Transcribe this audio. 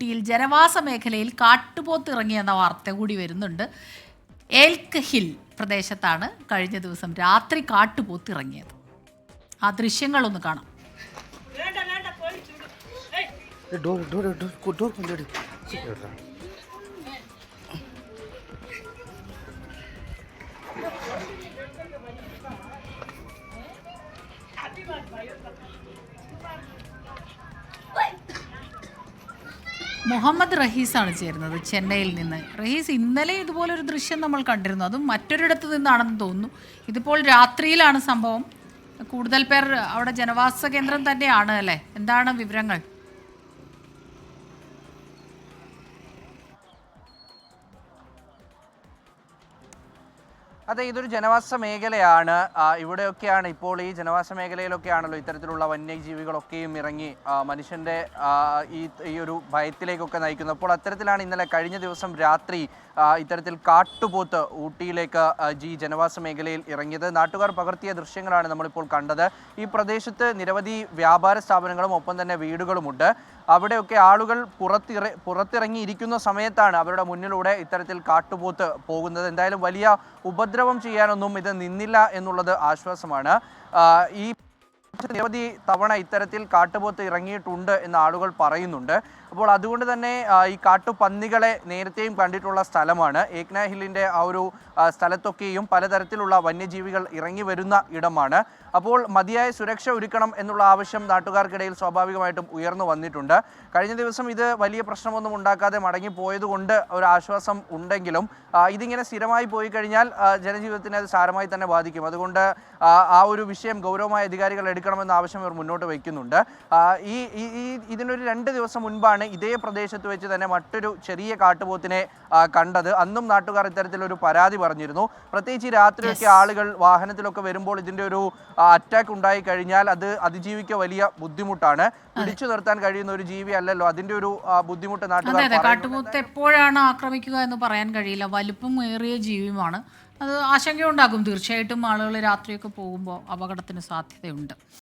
ഊട്ടിയിൽ ജനവാസ മേഖലയിൽ കാട്ടുപോത്തിറങ്ങിയെന്ന വാർത്ത കൂടി വരുന്നുണ്ട്. ഏൽക്ക് ഹിൽ പ്രദേശത്താണ് കഴിഞ്ഞ ദിവസം രാത്രി കാട്ടുപോത്തിറങ്ങിയത്. ആ ദൃശ്യങ്ങളൊന്ന് കാണാം. ഡോർ ഡോർ ഡോർ കൊണ്ടുവരും മുഹമ്മദ് റഹീസാണ് ചേരുന്നത് ചെന്നൈയിൽ നിന്ന്. റഹീസ് ഇന്നലെ ഇതുപോലൊരു ദൃശ്യം നമ്മൾ കണ്ടിരുന്നു. അതും മറ്റൊരിടത്ത് നിന്നാണെന്ന് തോന്നുന്നു. ഇതിപ്പോൾ രാത്രിയിലാണ് സംഭവം. കൂടുതൽ പേർ അവിടെ ജനവാസ കേന്ദ്രം തന്നെയാണ് അല്ലേ? എന്താണ് വിവരങ്ങൾ? അതെ ഇതൊരു ജനവാസ മേഖലയാണ്. ഇവിടെയൊക്കെയാണ് ഇപ്പോൾ ഈ ജനവാസ മേഖലയിലൊക്കെയാണല്ലോ ഇത്തരത്തിലുള്ള വന്യജീവികളൊക്കെയും ഇറങ്ങി മനുഷ്യന്റെ ഈ ഈ ഒരു ഭയത്തിലേക്കൊക്കെ നയിക്കുന്നത്. അപ്പോൾ അത്തരത്തിലാണ് ഇന്നലെ കഴിഞ്ഞ ദിവസം രാത്രി ഇത്തരത്തിൽ കാട്ടുപോത്ത് ഊട്ടിയിലേക്ക് ജി ജനവാസ മേഖലയിൽ ഇറങ്ങിയത്. നാട്ടുകാർ പകർത്തിയ ദൃശ്യങ്ങളാണ് നമ്മളിപ്പോൾ കണ്ടത്. ഈ പ്രദേശത്ത് നിരവധി വ്യാപാര സ്ഥാപനങ്ങളും ഒപ്പം തന്നെ വീടുകളുമുണ്ട്. അവിടെയൊക്കെ ആളുകൾ പുറത്തിറ പുറത്തിറങ്ങിയിരിക്കുന്ന സമയത്താണ് അവരുടെ മുന്നിലൂടെ ഇത്തരത്തിൽ കാട്ടുപോത്ത് പോകുന്നത്. എന്തായാലും വലിയ ഉപദ്രവം ചെയ്യാനൊന്നും ഇത് നിന്നില്ല എന്നുള്ളത് ആശ്വാസമാണ്. ഈ നിരവധി തവണ ഇത്തരത്തിൽ കാട്ടുപോത്ത് ഇറങ്ങിയിട്ടുണ്ട് എന്ന് ആളുകൾ പറയുന്നുണ്ട്. അപ്പോൾ അതുകൊണ്ട് തന്നെ ഈ കാട്ടുപന്നികളെ നേരത്തെയും കണ്ടിട്ടുള്ള സ്ഥലമാണ്. ഏക്ന ഹില്ലിന്റെ ആ ഒരു സ്ഥലത്തൊക്കെയും പലതരത്തിലുള്ള വന്യജീവികൾ ഇറങ്ങി വരുന്ന ഇടമാണ്. അപ്പോൾ മതിയായ സുരക്ഷ ഒരുക്കണം എന്നുള്ള ആവശ്യം നാട്ടുകാർക്കിടയിൽ സ്വാഭാവികമായിട്ടും ഉയർന്നു വന്നിട്ടുണ്ട്. കഴിഞ്ഞ ദിവസം ഇത് വലിയ പ്രശ്നമൊന്നും ഉണ്ടാക്കാതെ മടങ്ങിപ്പോയതുകൊണ്ട് ഒരു ആശ്വാസം ഉണ്ടെങ്കിലും ഇതിങ്ങനെ സ്ഥിരമായി പോയി കഴിഞ്ഞാൽ ജനജീവിതത്തിനെ അത് സാരമായി തന്നെ ബാധിക്കും. അതുകൊണ്ട് ആ, ഒരു വിഷയം ഗൗരവമായ അധികാരികൾ എടുക്കണമെന്ന ആവശ്യം ഇവർ മുന്നോട്ട് വയ്ക്കുന്നുണ്ട് ഈ ഈ- ഇതിനൊരു രണ്ട് ദിവസം മുൻപാണ് ഇതേ പ്രദേശത്ത് വെച്ച് തന്നെ മറ്റൊരു ചെറിയ കാട്ടുപോത്തിനെ കണ്ടത്. അന്നും നാട്ടുകാർ ഇത്തരത്തിലൊരു പരാതി പറഞ്ഞിരുന്നു. പ്രത്യേകിച്ച് ഈ രാത്രിയൊക്കെ ആളുകൾ വാഹനത്തിലൊക്കെ വരുമ്പോൾ ഇതിന്റെ ഒരു അറ്റാക്ക് ഉണ്ടായി കഴിഞ്ഞാൽ അത് അതിജീവിക്കുക വലിയ ബുദ്ധിമുട്ടാണ്. പിടിച്ചു നിർത്താൻ കഴിയുന്ന ഒരു ജീവി അല്ലല്ലോ. അതിന്റെ ഒരു ബുദ്ധിമുട്ട് നാട്ടുകാർ കാട്ടുപോത്ത് എപ്പോഴാണ് ആക്രമിക്കുക എന്ന് പറയാൻ കഴിയില്ല. വലുപ്പം ഏറിയ ജീവിയുമാണ്. അത് ആശങ്കയുണ്ടാകും. തീർച്ചയായിട്ടും ആളുകൾ രാത്രിയൊക്കെ പോകുമ്പോൾ അപകടത്തിന് സാധ്യതയുണ്ട്.